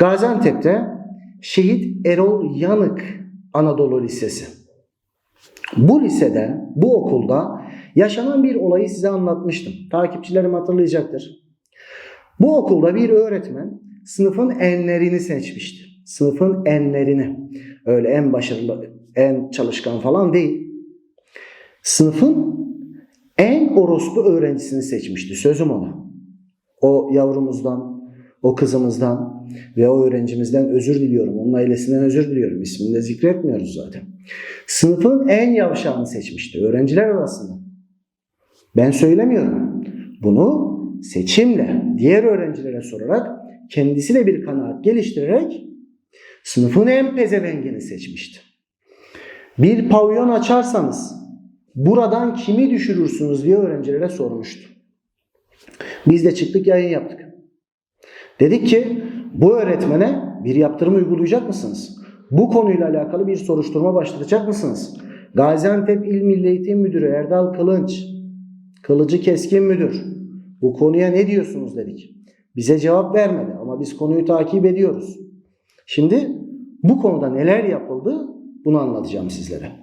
Gaziantep'te Şehit Erol Yanık Anadolu Lisesi. Bu lisede, bu okulda yaşanan bir olayı size anlatmıştım. Takipçilerim hatırlayacaktır. Bu okulda bir öğretmen sınıfın enlerini seçmişti. Sınıfın enlerini. Öyle en başarılı, en çalışkan falan değil. Sınıfın en orospu öğrencisini seçmişti. Sözüm ona. O yavrumuzdan, o kızımızdan ve o öğrencimizden özür diliyorum. Onun ailesinden özür diliyorum. İsmini de zikretmiyoruz zaten. Sınıfın en yavşağını seçmişti öğrenciler arasında. Ben söylemiyorum. Bunu seçimle, diğer öğrencilere sorarak, kendisi bir kanaat geliştirerek sınıfın en pezevengini seçmişti. Bir pavyon açarsanız buradan kimi düşürürsünüz diye öğrencilere sormuştu. Biz de çıktık yayın yaptık. Dedik ki bu öğretmene bir yaptırım uygulayacak mısınız? Bu konuyla alakalı bir soruşturma başlatacak mısınız? Gaziantep İl Milli Eğitim Müdürü Erdal Kılınç, Kılıcı Keskin Müdür bu konuya ne diyorsunuz dedik. Bize cevap vermedi ama biz konuyu takip ediyoruz. Şimdi bu konuda neler yapıldı bunu anlatacağım sizlere.